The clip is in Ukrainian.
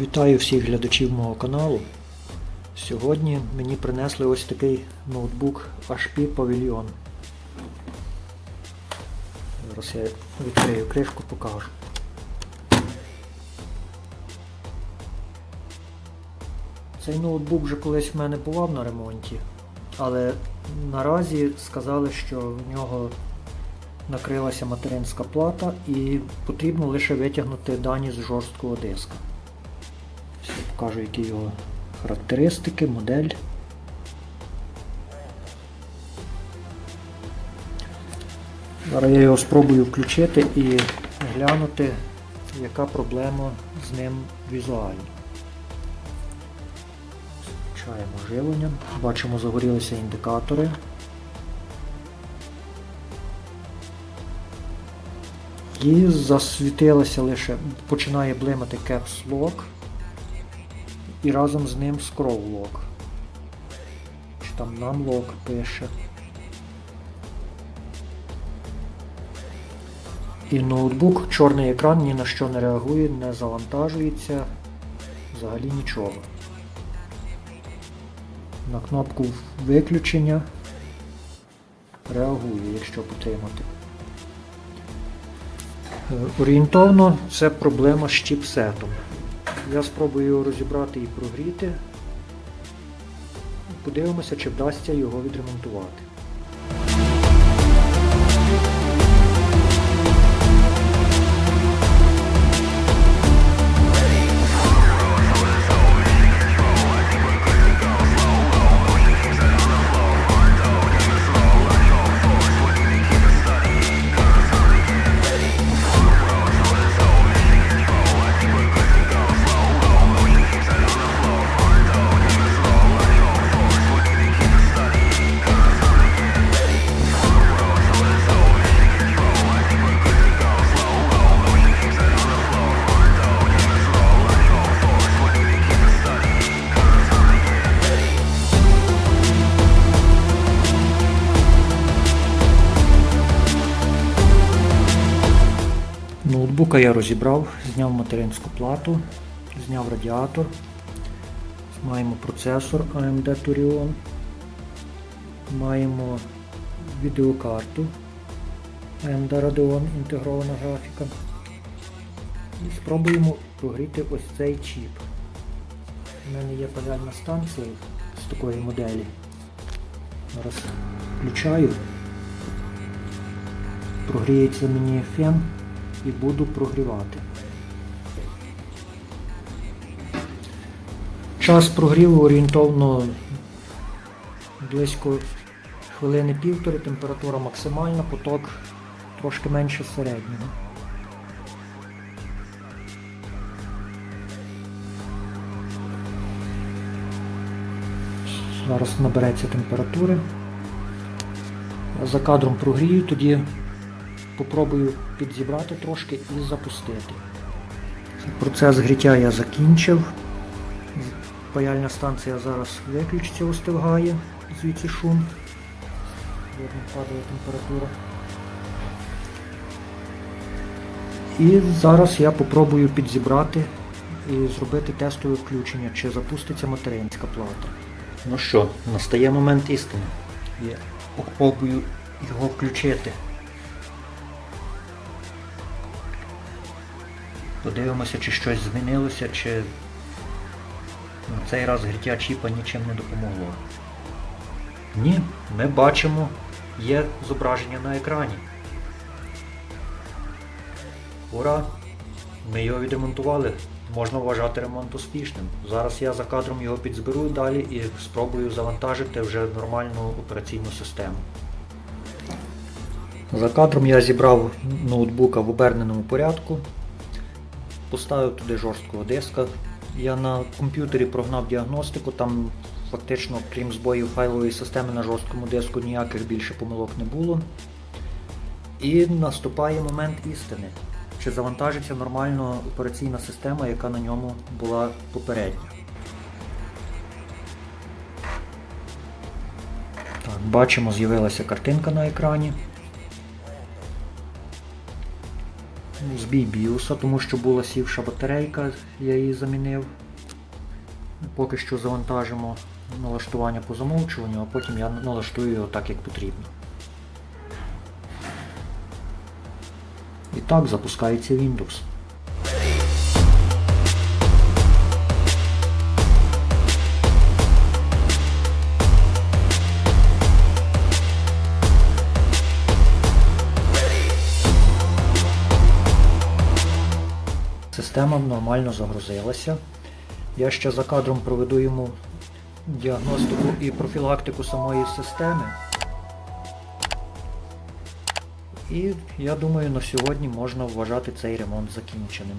Вітаю всіх глядачів мого каналу. Сьогодні мені принесли ось такий ноутбук HP Pavilion. Зараз я відкрию кришку, покажу. Цей ноутбук вже колись в мене бував на ремонті, але наразі сказали, що в нього накрилася материнська плата і потрібно лише витягнути дані з жорсткого диска. Покажу, які його характеристики, модель. Зараз я його спробую включити і глянути, яка проблема з ним візуально. Включаємо живлення. Бачимо, загорілися індикатори. І засвітилося лише, починає блимати Lock і разом з ним Lock. Чи там Num Lock пише. І ноутбук, чорний екран ні на що не реагує, не завантажується, взагалі нічого. На кнопку виключення реагує, якщо потримати. Е, Орієнтовно це проблема з чіпсетом. Я спробую його розібрати і прогріти. Подивимося, чи вдасться його відремонтувати. Ноутбука я розібрав, зняв материнську плату, зняв радіатор. Маємо процесор AMD Turion. Маємо відеокарту AMD Radeon інтегрована графіка. І спробуємо прогріти ось цей чіп. У мене є панельна станція з такої моделі. Зараз включаю. Прогріється мені фен і буду прогрівати. Час прогріву орієнтовно близько хвилини півтори, температура максимальна, поток трошки менше середнього. Зараз набереться температури. За кадром прогрію, тоді Попробую підзібрати трошки і запустити. Процес гріття я закінчив. Паяльна станція зараз виключиться, остигає, звідси шум. Видно, падає температура. І зараз я попробую підзібрати і зробити тестове включення, чи запуститься материнська плата. Ну що, настає момент істини. Я попробую його включити. Подивимося, чи щось змінилося, чи на цей раз гріття чіпа нічим не допомогло. Ні, ми бачимо, є зображення на екрані. Ура! Ми його відремонтували. Можна вважати ремонт успішним. Зараз я за кадром його підзберу далі і спробую завантажити вже нормальну операційну систему. За кадром я зібрав ноутбука в оберненому порядку. Поставив туди жорсткого диска. Я на комп'ютері прогнав діагностику, там фактично, крім збоїв файлової системи на жорсткому диску, ніяких більше помилок не було. І наступає момент істини. Чи завантажиться нормально операційна система, яка на ньому була попередня. Так, Бачимо, з'явилася картинка на екрані. Збій біоса, тому що була сівша батарейка, я її замінив. Поки що завантажимо налаштування по замовчуванню, а потім я налаштую його так, як потрібно. І так запускається Windows. Система нормально загрузилася. Я ще за кадром проведу йому діагностику і профілактику самої системи. І я думаю, на сьогодні можна вважати цей ремонт закінченим.